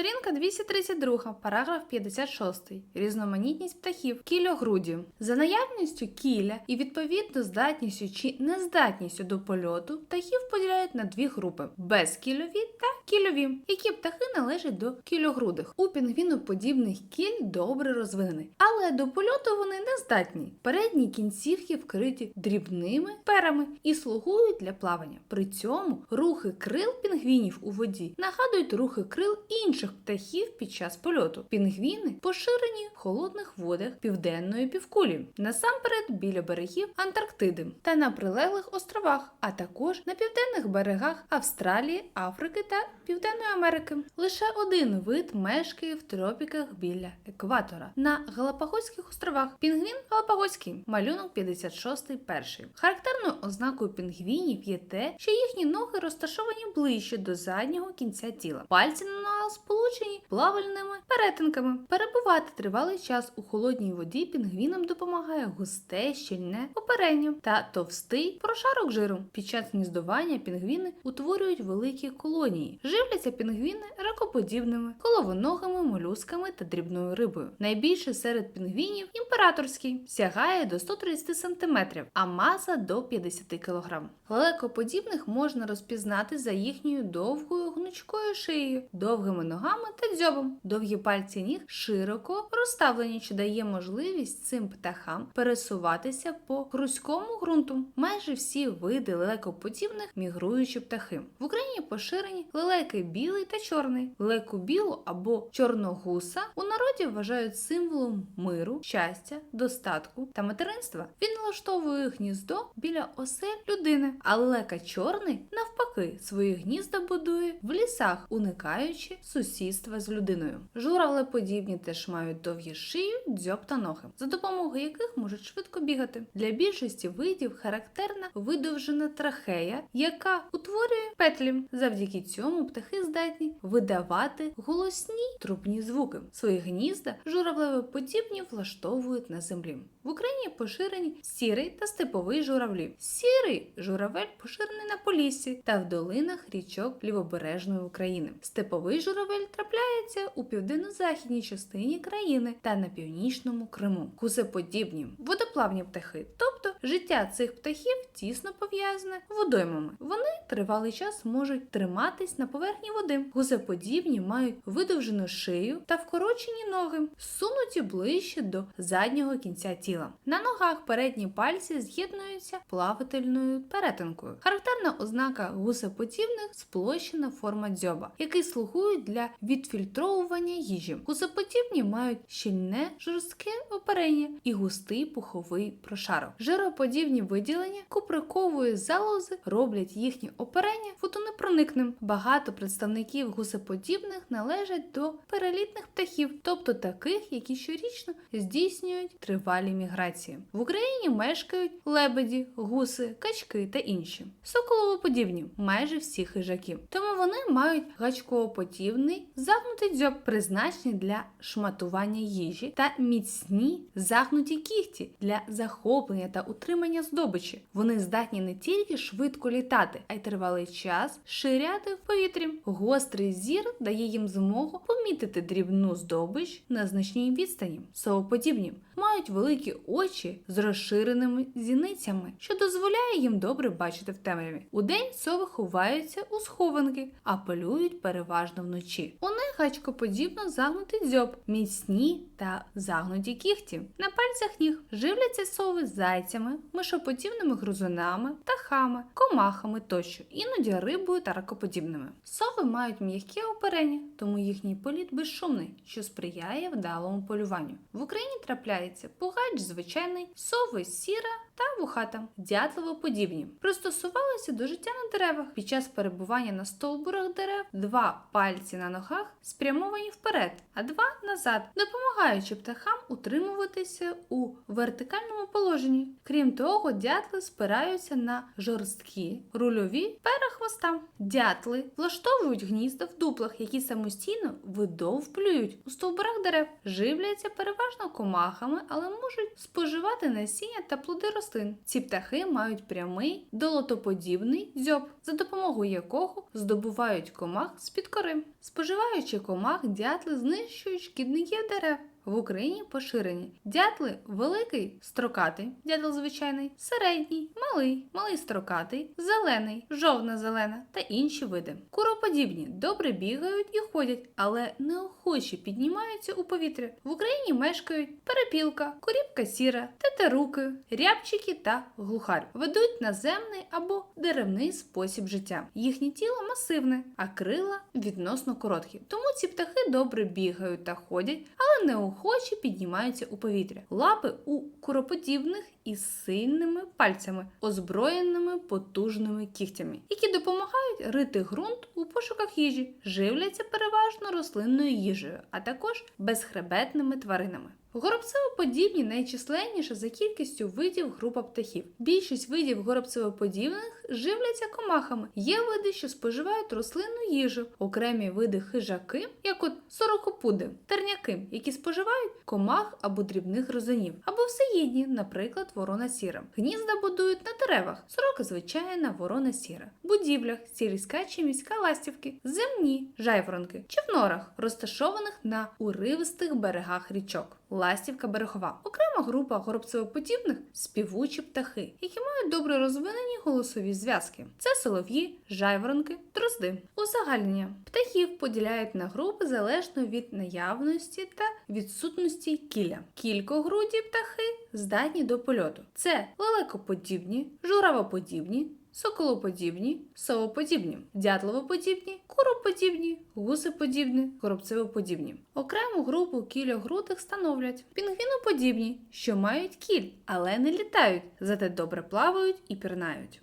Сторінка 232, параграф 56. Різноманітність птахів. Кільогруді. За наявністю кіля і відповідно здатністю чи нездатністю до польоту птахів поділяють на дві групи: безкільові та кільові, які птахи належать до кільогрудих. У пінгвіноподібних кіль добре розвинений, але до польоту вони не здатні. Передні кінцівки вкриті дрібними перами і слугують для плавання. При цьому рухи крил пінгвінів у воді нагадують рухи крил інших птахів під час польоту. Пінгвіни поширені в холодних водах південної півкулі, насамперед біля берегів Антарктиди та на прилеглих островах, а також на південних берегах Австралії, Африки та Південної Америки. Лише один вид мешкає в тропіках біля екватора на Галапагоських островах. Пінгвін Галапагоський, малюнок 56 перший. Характерною ознакою пінгвінів є те, що їхні ноги розташовані ближче до заднього кінця тіла. Пальці на сполучені плавальними перетинками. Перебувати тривалий час у холодній воді пінгвінам допомагає густе щільне оперення та товстий прошарок жиру. Під час гніздування пінгвіни утворюють великі колонії. Живляться пінгвіни ракоподібними, головоногими молюсками та дрібною рибою. Найбільше серед пінгвінів імператорський сягає до 130 см, а маса до 50 кг. Лелекоподібних можна розпізнати за їхньою довгою гнучкою шиєю, довгими ногами та дзьобом. Довгі пальці ніг широко розставлені, що дає можливість цим птахам пересуватися по грузькому ґрунту. Майже всі види лелекоподібних мігруючі птахи. В Україні поширені лелеки білий та чорний. Лелеку білу або чорногуса у народі вважають символом миру, щастя, достатку та материнства. Він налаштовує гніздо біля осель людини, а лелека чорний навпаки свої гнізда будує в лісах, уникаючи сусідства з людиною. Журавлеподібні теж мають довгі шию, дзьоб та ноги, за допомогою яких можуть швидко бігати. Для більшості видів характерна видовжена трахея, яка утворює петлі. Завдяки цьому птахи здатні видавати голосні трубні звуки. Свої гнізда журавлевоподібні влаштовують на землі. В Україні поширені сірий та степовий журавлі. Сірий журавель поширений на Поліссі та в долинах річок Лівобережної України. Степовий журавель трапляється у південно-західній частині країни та на північному Криму. Кузеподібні водоплавні птахи, тобто життя цих птахів тісно пов'язане водоймами. Вони тривалий час можуть триматись на поверхні води. Гузеподібні мають видовжену шию та вкорочені ноги, сунуті ближче до заднього кінця тіла. На ногах передні пальці з'єднуються плавательною перетинкою. Характерна ознака гусеподібних сплощена форма дзьоба, який слугує для відфільтровування їжі. Гусеподібні мають щільне жорстке оперення і густий пуховий прошарок. Жироподібні виділення куприкової залози роблять їхнє оперення водонепроникним. Багато представників гусеподібних належать до перелітних птахів, тобто таких, які щорічно здійснюють тривалі міграції. В Україні мешкають лебеді, гуси, качки та інші. Соколовоподібні майже всі хижаки. Тому вони мають гачковоподібний загнутий дзьоб, призначений для шматування їжі, та міцні загнуті кігті для захоплення та утримання здобичі. Вони здатні не тільки швидко літати, а й тривалий час ширяти в повітрі. Гострий зір дає їм змогу помітити дрібну здобич на значній відстані. Совоподібні мають великі очі з розширеними зіницями, що дозволяє їм добре бачити в темряві. Удень сови ховаються у схованки, а полюють переважно вночі. У них гачкоподібно загнутий дзьоб, міцні та загнуті кігті. На пальцях ніг живляться сови зайцями, мишоподібними гризунами, птахами, комахами тощо, іноді рибою та ракоподібними. Сови мають м'яке оперення, тому їхній політ безшумний, що сприяє вдалому полюванню. В Україні трапляється пугач звичайний, сови сіра та вухата, дятловоподібні. Пристосувалися до життя на деревах. Під час перебування на стовбурах дерев два пальці на ногах спрямовані вперед, а два назад, допомагаючи птахам утримуватися у вертикальному положенні. Крім того, дятли спираються на жорсткі рульові пера хвоста. Дятли влаштовують гнізда в дуплах, які самостійно видовплюють у стовбурах дерев, живляться переважно комахами, але можуть споживати насіння та плоди рослин. Ці птахи мають прямий долотоподібний дзьоб, за допомогою якого здобувають комах з-під кори. Споживаючи комах, дятли знищують шкідників дерев. В Україні поширені дятли великий строкатий, дятел звичайний, середній, малий, малий строкатий, зелений, жовна зелена та інші види. Куроподібні добре бігають і ходять, але неохоче піднімаються у повітря. В Україні мешкають перепілка, корібка сіра, тетеруки, рябчики та глухар. Ведуть наземний або деревний спосіб життя. Їхнє тіло масивне, а крила відносно короткі. Тому ці птахи добре бігають та ходять, але неохоче піднімаються у повітря. Лапи у куроподібних із сильними пальцями, озброєними потужними кігтями, які допомагають рити ґрунт у пошуках їжі, живляться переважно рослинною їжею, а також безхребетними тваринами. Горобцевоподібні найчисленніша за кількістю видів група птахів. Більшість видів горобцевоподібних живляться комахами. Є види, що споживають рослинну їжу, окремі види хижаки, як от сорокопуди, терняки, які споживають комах або дрібних розанів, або всеїдні, наприклад, ворона сіра. Гнізда будують на деревах, сорока звичайна ворона сіра, будівлях, сільська чи міська ластівки, земні жайворонки чи в норах, розташованих на уривистих берегах річок. Ластівка берегова. Окрема група горобцевоподібних співучі птахи, які мають добре розвинені голосові зв'язки. Це солов'ї, жайворонки, дрозди. Узагальнення птахів поділяють на групи залежно від наявності та відсутності кіля. Кількогруді птахи здатні до польоту. Це лелекоподібні, журавоподібні, соколоподібні, совоподібні, дятловоподібні, куроподібні, гусеподібні, горобцевоподібні. Окрему групу кільогрудих становлять пінгвіноподібні, що мають кіль, але не літають, зате добре плавають і пірнають.